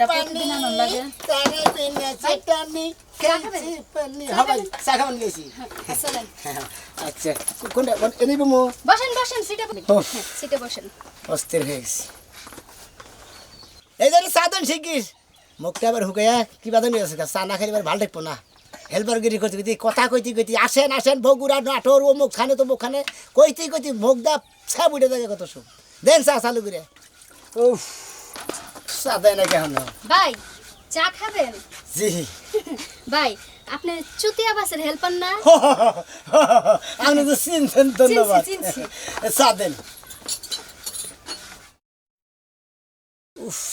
এটা প্রতিদিন আনার লাগে। আসলেন আচ্ছা কোনটা এনে বমো বসেন। বসেন সিটে ও। হ্যাঁ, সিটে বসেন। অস্থির হয়ে গেছি। এই যে সাধন শিখিস মুখটা আবার হুকাইয়া কি বাদন আছে চা না খাইলে এবার ভালো দেখব না। হেলবারগিরি করতে কইতে কথা কইতে কইতে আসেন আসেন বগুড়া নাটোর ও মুখ খানে তো মুখ খানে কইতে কইতে মুখ দা ছা বুড়ে থাকে কত সব দেন চা চালু করে। উফ। চা দেয় না কেন? ভাই চা খাবেন? জি। ভাই আপনি চুতিয়া বাসের হেল্পার না? আপনি তো চিনছেন ধন্যবাদ। চা দেন।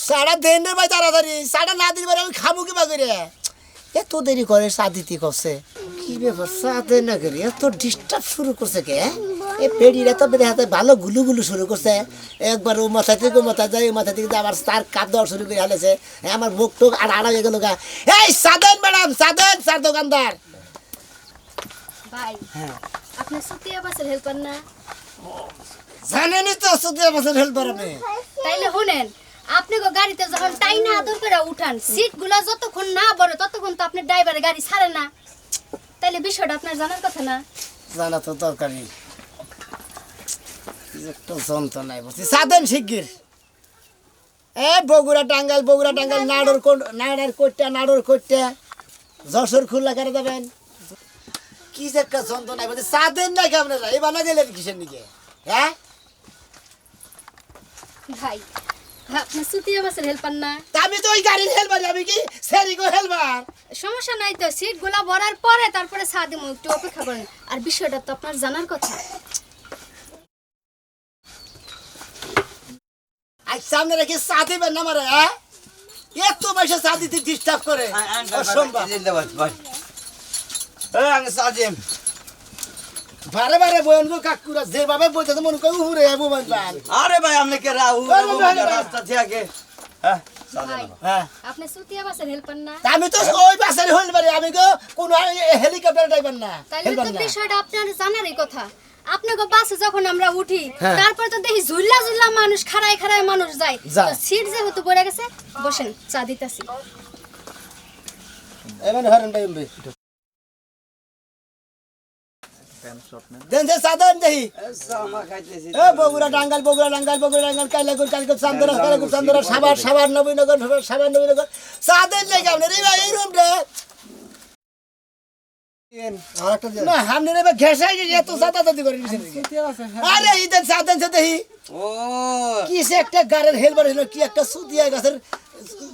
সারা দেন রে ভাই তাড়াতাড়ি। সারা না দিলে আমি খাব কি বা করে এত দেরি করে চা দিতে কি ব্যাপার? চা দেন না করে এত ডিস্টার্ব শুরু করছে কে? এ পেড়ির বেড়ে হাতে ভালো গুলু গুলু শুরু করছে। একবার ও মাথা থেকে মাথা যায় ও মাথা থেকে আবার তার কাপ দেওয়া শুরু করে হালেছে। আমার মুখ টুক আর আড়া হয়ে গেল গা। এই সাদেন ম্যাডাম সাদেন স্যার দোকানদার। ভাই হ্যাঁ। আপনি চুতিয়া বাসের হেল্পার না? জানেনই তো সুদি বছর হেল্পার আমি তাইলে শুনেন আপনি গো গাড়িতে যখন টাইনা আদর করে উঠান সিটগুলা যতক্ষণ না বড় ততক্ষণ তো আপনি ড্রাইভারের গাড়ি ছাড়ে না। তাইলে বিষয়টা আপনার জানার কথা না? জানা তো দরকারি একটা যন্ত্রণায় বসছি। সাদেন শিগগির। এ বগুড়া টাঙ্গাল বগুড়া টাঙ্গাল নাড়োর নাড়ার কোটটা নাড়োর কোটটা। যশোর খুললা করে দেবেন। কি যে একটা যন্ত্রণায় বলছি সাদেন না কেমন এবার না গেলেন কিসের নিকে? হ্যাঁ? ভাই আপনি চুতিয়া না? তা আমি তো ওই গাড়ির হেলবার আমি কি সেরিগো হেলবার সমস্যা নাই তো সিটগুলা ভরার পরে তারপরে দিব একটু অপেক্ষা করেন। আর বিষয়টা তো আপনার জানার কথা। সামনে রেখে চা দিবেন না মারে হ্যাঁ? এত পয়সা চা দিতে ডিস্টার্ব করে। অসম্ভব। বারে বারে বয়ন গো কাকুরা যেভাবে বইতে তো মনে করি বুবান পান আরে ভাই আপনি কে রাহু। রাস্তা থেকে হ্যাঁ হ্যাঁ। আমি তো ওই বাসারে হইল আমি গো হেলিকপ্টার ড্রাইভার না। বিষয়টা আপনার জানারই কথা। আপনি গো বাসে যখন আমরা উঠি হ্যাঁ। তারপর তো দেখি ঝুল্লা ঝুল্লা মানুষ খাড়ায় খাড়ায় মানুষ যায়। যায়। সিট যেহেতু পড়ে গেছে বসেন চা দিতেছি। এমন হরেন ভাই ভাই দেন যে সাদন দেহি। এ বগুড়া ডাঙ্গাল বগুড়া ডাঙ্গাল বগুড়া ডাঙ্গাল কাইলা গুল চান্দরা কালকে চান্দরা সাবার সাবার নবীনগর সাবার নবীনগর। সাদেন লেগে আপনি। রে ভাই এই রুম গাড়ির হেলবার হলো কি একটা সুদিয়া গাছের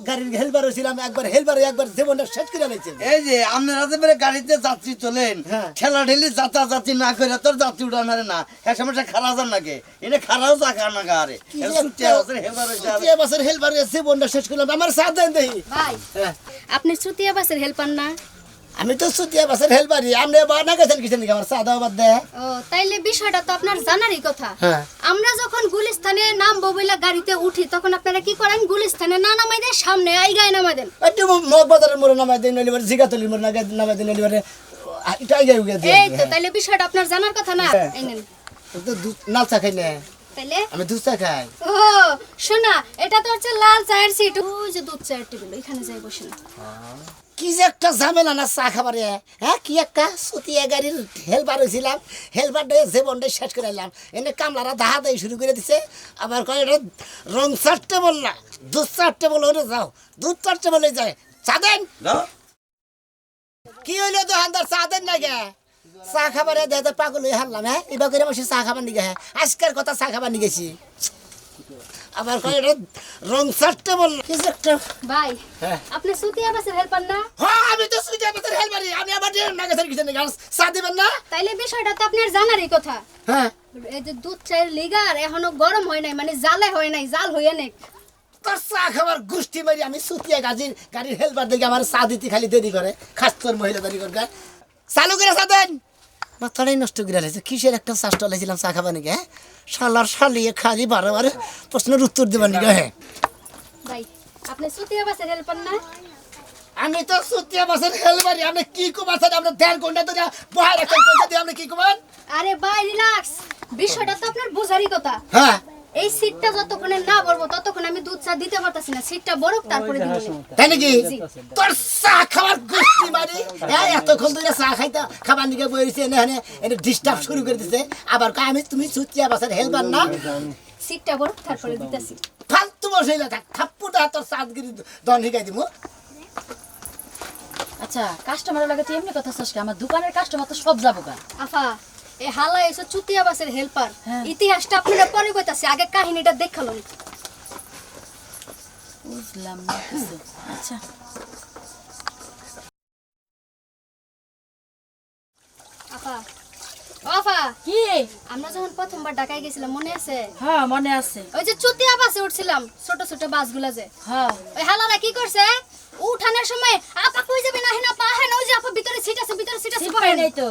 গাড়ির হেলবার হয়েছিলাম একবার হেলবার একবার জীবনটা শেষ করে নিয়েছে। এই যে আপনারা যে বেরে গাড়িতে যাত্রী তোলেন হ্যাঁ। ঠেলা ঠেলি না করে তোর যাত্রী উঠানারে না। হ্যাঁ সমস্যা যান নাকি? না গাড়ি। হেলবার জীবনটা শেষ করলাম। আমার ভাই হ্যাঁ। আপনি চুতিয়া বাসের হেল্পার না? আমি তো সুতিয়া বাসের হেলবারি আপনি বানা গেছেন কিসের নাকি আমার সাদা বাদ দে ও তাইলে বিষয়টা তো আপনার জানারই কথা। হ্যাঁ। আমরা যখন গুলিস্তানে নাম বইলা গাড়িতে উঠি তখন আপনারা কি করেন? গুলিস্তানে না নামাই দেন সামনে আইগায় নামাই দেন। একটু মগ বাজারের মোড়ে নামাই দিন নলিবার জিগাতলির মোড়ে নামাই দিন নলিবারে এটা আগে উগে দিয়ে এই তো তাইলে বিষয়টা আপনার জানার কথা না। হ্যাঁ। এই নেন। তো লাল চা খাই না। তাইলে? আমি দুধ চা খাই। ও শোনা এটা তো হচ্ছে লাল চায়ের সিট ওই যে দুধ চায়ের টেবিল এখানে যাই বসেন কি যে একটা ঝামেলা না চা খাবারে হ্যাঁ? কি একটা সুতিয়া গাড়ির হেলবার হয়েছিলাম হেলবার দিয়ে জীবনটা শেষ করে এলাম। এনে কামলারা দাহা দেয় শুরু করে দিছে। আবার কয় এটা রং চারটে বল না দুধ চারটে বল ওরে যাও দুধ চারটে বলে যায় চা দেন? কি হইল দোকানদার চা দেন না গে চা খাবারে পাগল হয়ে হারলাম হ্যাঁ? এবার করে বসে চা খাবার নিগে হ্যাঁ? আজকের কথা চা খাবার নিগেছি। আবার কয় এটা রং চারটে বল কি একটা ভাই হ্যাঁ। আপনি সুতিয়া বাসের হেল্পার না? হ্যাঁ আমি তো হেলবারি আমি আবার কিছু নেই চা দিবেন না? তাইলে বিষয়টা তো আপনার জানারই কথা। হ্যাঁ। এই যে দুধ চায়ের লিগার এখনও গরম হয় নাই মানে জালে হয় নাই জাল হইয়া নেই। তোর চা খাবার গোষ্ঠী মারি আমি সুতিয়া গাজির গাড়ির হেলবার দেখে আমার চা দিতে খালি দেরি করে। খাস তোর মহিলা দাঁড়ি করে চালু করে চা দেন। মাথাটাই নষ্ট করে লাগছে কিসের একটা চাষ টলাইছিলাম চা খাবার নাকি হ্যাঁ? শালার শালিয়ে খালি বারো বারে প্রশ্নের উত্তর দেবার নাকি হ্যাঁ? আপনি আমি তো সুতিয়া বাসের হেলবারি আমি কি কুমার স্যার আমরা দেড় ঘণ্টা ধরে কোনটা দিয়ে আপনি কি কুমার আরে ভাই রিল্যাক্স বিষয়টা তো আপনার বোঝারই কথা। হ্যাঁ। এই সিটটা যতক্ষণে না বলব ততক্ষণ আমি দুধ চা দিতে পারতাছি না। সিটটা বরফ তারপরে দিব তাই নাকি? তোর চা খাবার গোষ্ঠী মানে? হ্যাঁ এতক্ষণ ধরে চা খাইতে খাবার দিকে বইছে এনে এনে এনে ডিস্টার্ব শুরু করে দিছে। আবার কয় আমি তুমি সুচিয়া বাসার হেলবার না? সিটটা বরফ তারপরে দিতেছি। ফালতু বসে না থাক থাপ্পুটা তোর সাতগিরি দন হিকাই দিব আচ্ছা কাস্টমারের লাগে তুই এমনি কথা চাস আমার দোকানের কাস্টমার তো সব যাব গা। আফা এ হালা এসে চুতিয়া বাসের হেল্পার হ্যাঁ। ইতিহাসটা আপনারা পরে কইতাছি আগে কাহিনীটা দেখালাম বুঝলাম না কিছু। আচ্ছা। আফা। ও কি? আমরা যখন প্রথমবার ঢাকায় গেছিলাম মনে আছে? হ্যাঁ মনে আছে। ওই যে চুতিয়া বাসে উঠছিলাম ছোট ছোট বাসগুলা যে। হ্যাঁ। ওই হালারা কি করছে? উঠানোর সময় আপা কই যাবে না হেনা পা হেনা ওই যে আপা ভিতরে সিট আছে ভিতরে সিট আছে সিট নাই তো।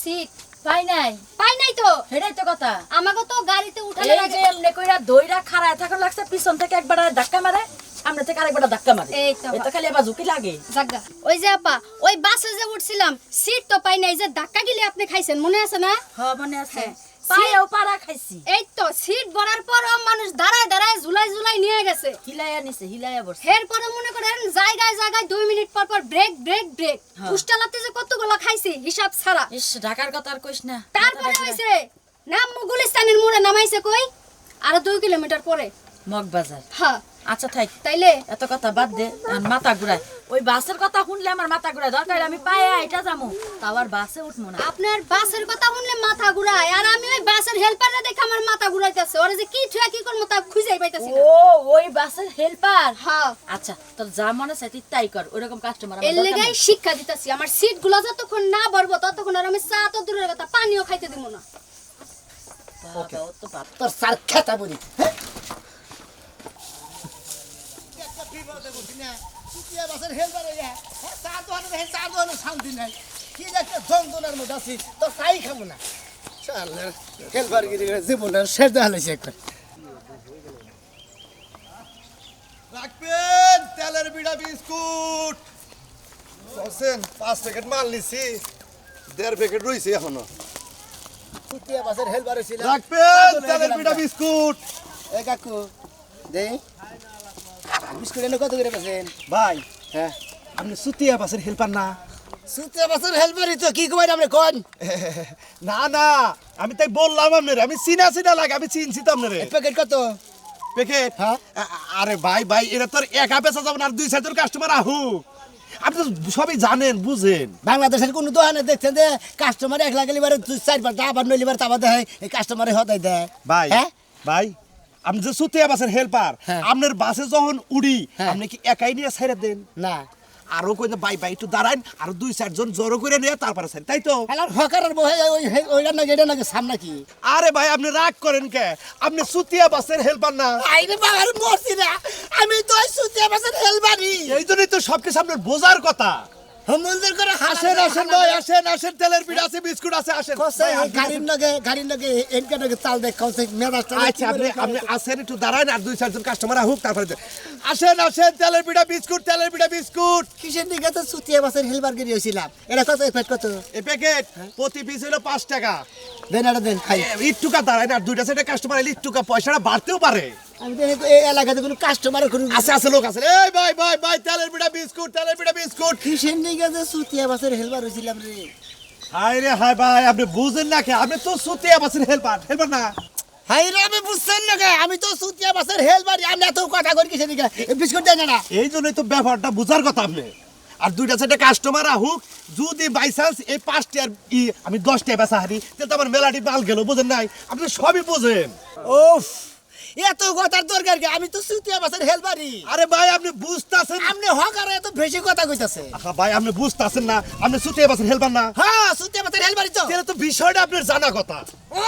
সিট পাই নাই। পাই নাই তো। হেডাই তো কথা। আমাকে তো গাড়িতে উঠানোর এই যে এমনি কইরা দইরা খাড়ায় থাকার লাগছে পিছন থেকে একবার ধাক্কা মারে সামনে থেকে আরেকবার ধাক্কা মারে। এই তো। এটা খালি আবার ঝুঁকি লাগে। জাগা ওই যে আপা ওই বাসে যে উঠছিলাম সিট তো পাই নাই যে ধাক্কা গিলে আপনি খাইছেন মনে আছে না? হ্যাঁ মনে আছে। হ্যাঁ। পায়েও পাড়া খাইছি। এই তো সিট ভরার পর মানুষ দাঁড়ায় দাঁড়ায় ঝুলাই ঝুলাই নিয়ে গেছে। হিলাইয়া নিছে হিলাইয়া বসছে। এরপরে মনে করেন জায়গায় জায়গায় দুই মিনিট পর পর ব্রেক ব্রেক ব্রেক পুষ্টালাতে যে কতগুলো খাইছে হিসাব ছাড়া। ইস ঢাকার কথা আর কইস না। তারপরে হইছে নাম গুলিস্তানের মোড়ে নামাইছে কই? আর দুই কিলোমিটার পরে। মগবাজার। হ্যাঁ। আচ্ছা থাক। তাইলে এত কথা বাদ দে আর মাথা ঘুরায়। ওই বাসের কথা শুনলে আমার মাথা ঘুরায়। দরকার আমি পায়ে এটা যাব তাও আর বাসে উঠবো না। আপনার বাসের কথা শুনলে মাথা ঘুরায় আর আমি ওই বাসের হেল্পাররা দেখে আমার মাথা ঘুরাইতেছে। ওরা যে কি ছুয়া কি করব তা খুঁজেই পাইতেছি ও ওই বাসের হেল্পার হ্যাঁ। আচ্ছা তোর যা মনে চাই তুই তাই কর। ওরকম কাস্টমার এর লেগাই শিক্ষা দিতেছি। আমার সিটগুলো যতক্ষণ না ভরবো ততক্ষণ আর আমি চা তো দূরের কথা পানিও খাইতে দিব না। তো বাপ। তোর সার খেতা বলি হ্যাঁ? শান্তি নাই। কি একটা যন্ত্রণার মধ্যে আছি তো চাই খাব না। হেলবার গিরি জীবনের শেষ দেখা হয়েছে একটা রাখবেন তেলের বিড়া বিস্কুট। বলছেন পাঁচ প্যাকেট মাল নিছি। দেড় প্যাকেট রয়েছে এখনও। সুতিয়া বাসের হেলবার হয়েছিল রাখবেন তেলের বিড়া বিস্কুট। এ কাকু দে বিস্কুট এনে কত করে ভাই হ্যাঁ আপনি সুতিয়া বাসের হেল্পার না? সুতিয়া বাসের তো কি আপনি কোন? না না আমি তাই বললাম আপনার আমি চিনা চিনা লাগে আমি চিনছি তো আপনার। প্যাকেট কত? প্যাকেট? হ্যাঁ। আরে ভাই ভাই এটা তোর একা বেচা যাবে না আর দুই সাইডের কাস্টমার আহু। আপনি তো সবই জানেন বুঝেন। বাংলাদেশের কোন দোকানে দেখছেন যে কাস্টমার এক লিবার দুই চারবার আবার নইলিবার তাবার দেয় এই কাস্টমারে হতাই দেয়। ভাই হ্যাঁ? ভাই আপনি যে সুতিয়া বাসের হেল্পার হ্যাঁ। আপনার বাসে যখন উড়ি হ্যাঁ। আপনি কি একাই নিয়ে ছেড়ে দেন? না। আরও কই ভাই ভাই একটু দাঁড়ান আর দুই চারজন জড়ো করে নিয়ে তারপরে ছেড়ে তাই তো? এলার হকারের বহে ওই ওইটা নাকি এটা নাকি সামনা কি আরে ভাই আপনি রাগ করেন কে? আপনি সুতিয়া বাসের হেল্পার না? আইরে বাবার মরছি না। আমি তো সুতিয়া বাসের হেলবারি এই জন্যই তো সবকিছু আপনার বোঝার কথা। মন্দির করে আসেন আসেন ভাই আসেন আসেন তেলের পিঠা আছে বিস্কুট আছে আসেন। গাড়ির নগে গাড়ির নগে এনকা তাল দেখ আচ্ছা আপনি আপনি আসেন একটু দাঁড়ান আর দুই চারজন কাস্টমার তারপরে আসেন আসেন তেলের পিঠা বিস্কুট তেলের পিঠা বিস্কুট। কিসের দিকে তো সুতিয়া বাসের হেলবার গিরি হয়েছিলাম এটা কত এফেক্ট কত? এই প্যাকেট প্রতি পিস হলো পাঁচ টাকা। দেন এটা দেন খাই। ইটুকা দাঁড়ায় আর দুইটা সেটা কাস্টমার এলে ইটুকা পয়সাটা বাড়তেও পারে। আমি তো এই এলাকাতে কোনো কাস্টমার কোনো আছে আছে লোক আছে। এই ভাই ভাই ভাই তেলের পিঠা বিস্কুট তেলের পিঠা বিস্কুট। কিসের দিকে যে সুতিয়া বাসের হেলবার হয়েছিলাম রে? হাই রে হাই ভাই আপনি বুঝেন না কে? আপনি তো সুতিয়া বাসের হেল্পার হেল্পার না? হাই রে আমি বুঝছেন না? আমি তো সুতিয়া বাসের হেলবারি আমি এত কথা করি কিসের বিস্কুট না এই জন্যই তো ব্যাপারটা বুঝার কথা আপনি। আর দুইটা সেটা কাস্টমার আহুক যদি বাই চান্স এই ই আমি বেচা হারি তাহলে তো আমার মেলাটি মাল গেল বুঝেন নাই? আপনি সবই বুঝেন। ওফ এত কথার দরকার কি? আমি তো সুতিয়া বাসের হেলবারি আরে ভাই আপনি বুঝতেছেন। আপনি হকার এত বেশি কথা কইতাছে। আহা ভাই আপনি বুঝতেছেন না। আপনি সুতিয়া বাসের হেল্পার না। হ্যাঁ সুতিয়া বাসের হেলবারি তো। তাহলে তো বিষয়টা আপনার জানা কথা। ও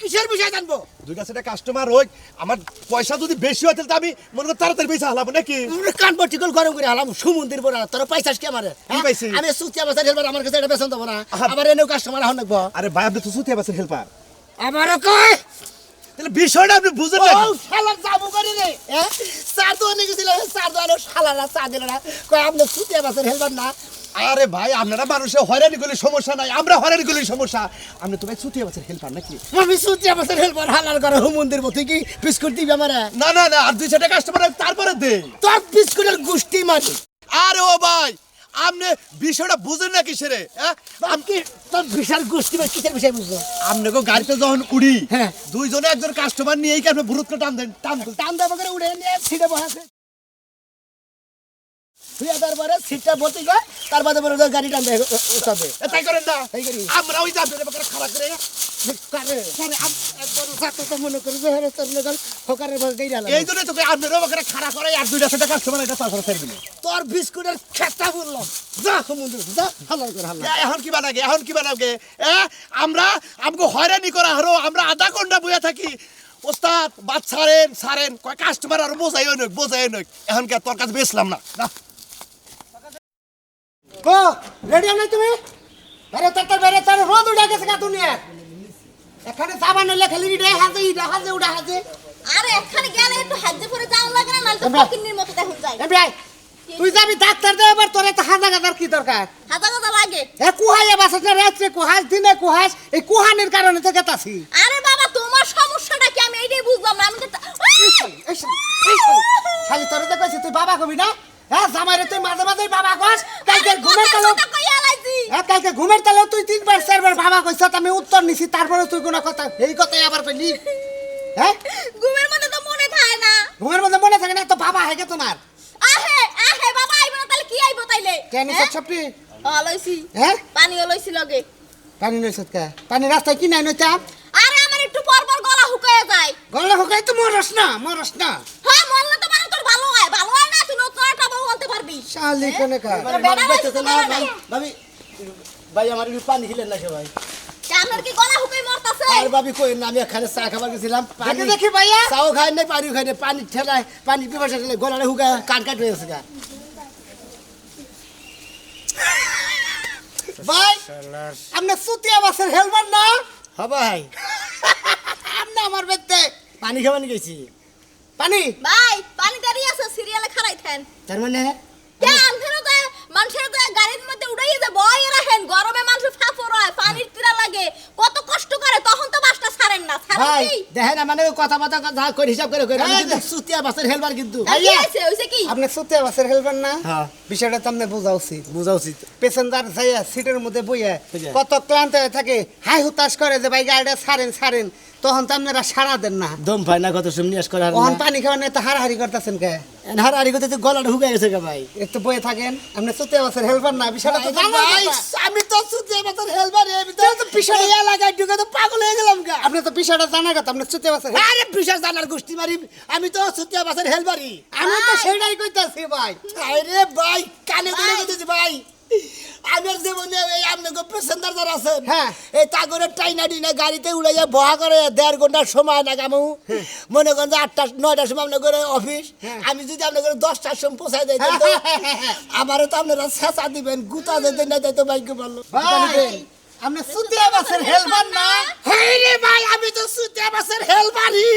কিসের বিষয় জানব? দুইটা সেটা কাস্টমার হোক আমার পয়সা যদি বেশি হয় তাহলে তো আমি মনে করি তাড়াতাড়ি পয়সা হালাবো নাকি? আমরা কান পটিকল গরম করে হালাম সুমন্দির বড় তোর পয়সা কি আমারে? হ্যাঁ? পাইছি? আমি সুতিয়া বাসের হেলবার আমার কাছে এটা বেতন দেবো না। আহা। আবার এনেও কাস্টমার লাগবো আরে ভাই আপনি তো সুতিয়া বাসের হেল্পার। আমারও কয়? তাহলে বিষয়টা আপনি বুঝেন না। ও শালার যাব করে রে হ্যাঁ চার দোয়ানে গেছিল চার দোয়ানে শালারা চা দিল না। কয় আপনি সুতিয়া বাসের হেলবার না। আরে ভাই আপনারা মানুষের হয়রানি করলে সমস্যা নাই আমরা হয়রানি করলে সমস্যা। আপনি তো ভাই ছুটি আছে হেল্পার নাকি? আমি সুতিয়া বছর হেল্পার হালাল করে হুমন্দির মতো কি বিস্কুট দিবি আমার? না না না আর দুই চারটা কাস্টমার তারপরে দে। তোর বিস্কুটের গুষ্টি মারি। আরে ও ভাই আপনি বিষয়টা বুঝেন না কিসেরে? হ্যাঁ? আমি কি তোর বিশাল গোষ্ঠী বা কিসের বিষয় বুঝছ আপনাকে গাড়িতে যখন উড়ি হ্যাঁ। দুইজনে একজন কাস্টমার নিয়েই কি আপনি ভুরুত টান দেন? টান টান দেবো করে উড়ে নিয়ে সিটে বসাছে তুই তারপরে সিটটা ভর্তি কর তার বাদে গাড়ি তাই করেন না? তাই করি। আমরা ওই খারাপ করে হরে তোর বিস্কুটের খেতা এ, এখন কি বানাগে এখন কি বানাগে? আমরা আমাকে হয়রানি করা হলো আমরা আধা ঘণ্টা বইয়া থাকি। ওস্তাদ বাদ ছাড়েন ছাড়েন কয় কাস্টমার আর বোঝাই নক বোঝাই নক এখন কি তোর কাছে বেচলাম না? না ও রেডি নাই তুমি? বেরে তার তার বেরে তার রোদ উঠে গেছে গা দুনিয়া এখানে সাবান লেখা লিখি রে হাতে ইডা হাতে উড়া হাতে আরে এখানে গেলে একটু হাতে করে যাওয়া লাগে না নাহলে তো মতো দেখুন যায় এ ভাই তুই যাবি ডাক্তার দে এবার তোর এত হাজা গাজার কি দরকার? হাতা কথা লাগে। এ কুহাইয়া বাসা না রাত্রে কুহাস দিনে কুহাস এই কুহানির কারণে তো গেতাছি। আরে বাবা তোমার সমস্যাটা কি? আমি এইটাই বুঝলাম না আমি তো খালি তোর তো কইছি তুই বাবা কবি না? হ্যাঁ জামাইরে তুই মাঝে মাঝে বাবা কস কালকে ঘুমের তালে হ্যাঁ কালকে ঘুমের তালে তুই তিনবার চারবার বাবা কইছ আমি উত্তর নিছি তারপরে তুই কোনো কথা এই কথাই আবার কইলি। হ্যাঁ? ঘুমের মধ্যে তো মনে থাকে না। ঘুমের মধ্যে মনে থাকে না তো বাবা হেগে তোমার। আহে আহে বাবা আইব না তাহলে কি আইব তাইলে? কেন হ্যাঁ? সবটি ও লইছি। হ্যাঁ? পানি লইছি লগে। পানি নইছত কা? পানি রাস্তায় কি নাই নইতা আরে আমার একটু পর পর গলা শুকায় যায়। গলা হোকাই তো মরস না মরস না। হ্যাঁ মরলে তো মানে তোর ভালো হয় ভালো হয় না তুই নতুন একটা বউ বলতে পারবি শালি কোনে কা বেড়া। ভাবি ভাই আমার একটু পানি খেলেন না সবাই। আপনার কি গলা শুকাই মরতাছে? আর ভাবি কই না আমি এখানে চা খাবার গেছিলাম দেখি দেখি ভাইয়া। চাও খাই নাই পানিও খাই নাই পানি ঠেলায় পানি পিপাসা ঠেলে গলাটা হুকা কাট কাট হয়ে গেছে গা। ভাই আপনি সুতিয়া বাসের হেলমেট না? হ্যাঁ ভাই। আপনি আমার বেতে পানি খাবার গেছি। পানি? ভাই পানি দাঁড়িয়ে আছে সিরিয়ালে খারাইতেন তার মানে? মানুষের গাড়ির মধ্যে উড়াই যে বয় রাখেন গরমে মানুষ ফাফর হয় পানির তিরা লাগে কত কষ্ট করে তখন তো বাসটা ছাড়েন না ভাই দেখেন মানে কথা বাতা কথা করে হিসাব করে করে আমি কিন্তু সুতিয়া বাসের হেলবার কিন্তু। কি হয়েছে হয়েছে কি? আপনি সুতিয়া বাসের হেলমেট না? হ্যাঁ। বিষয়টা তো আপনি বোঝা উচিত। বোঝা উচিত। পেসেঞ্জার যাইয়া সিটের মধ্যে বইয়া কত ক্লান্ত হয়ে থাকে হাই হুতাশ করে যে ভাই গাড়িটা ছাড়েন ছাড়েন। তখন তো আপনারা সারা দেন না। দম পায় না কত সময় করার তখন পানি খাওয়া নিয়ে তো হারাহারি করতেছেন কে? হার আরি করতে গলাটা হুকা গেছে কে ভাই? একটু বয়ে থাকেন আপনি সুতিয়া বাসের হেলমেট না বিষয়টা তো জানার ভাই, আমি তো সুতিয়া বাসের হেলবার আমি তো তো বিষয়টা- এলাকায় ঢুকে তো পাগল হয়ে গেলাম গা আপনি তো বিষয়টা জানার কথা আপনি সুতিয়া বাসের আরে বিশেষ জানার গোষ্ঠী মারি আমি তো সুতিয়া বাসের হেলবারি আমি তো সেটাই কইতাছি ভাই। আরে ভাই কানে ধরে গেছি ভাই। আমার জীবনে এই আপনাকে প্যাসেঞ্জার যারা আছেন হ্যাঁ। এই তাগরে টাইনা ডিনা গাড়িতে উড়াইয়া বহা করে দেড় ঘণ্টার সময় না কামু মনে করেন যে আটটা নয়টার সময় আপনার করে অফিস আমি যদি আপনার করে দশটার সময় পৌঁছাই দেয় তো আমারও তো আপনারা শেষা দিবেন গুতা দিতেন না তো ভাগ্য ভালো আপনি সুতিয়া বাসের হেলমেট না? হ্যাঁ রে ভাই আমি তো সুতিয়া বাসের হেলবারি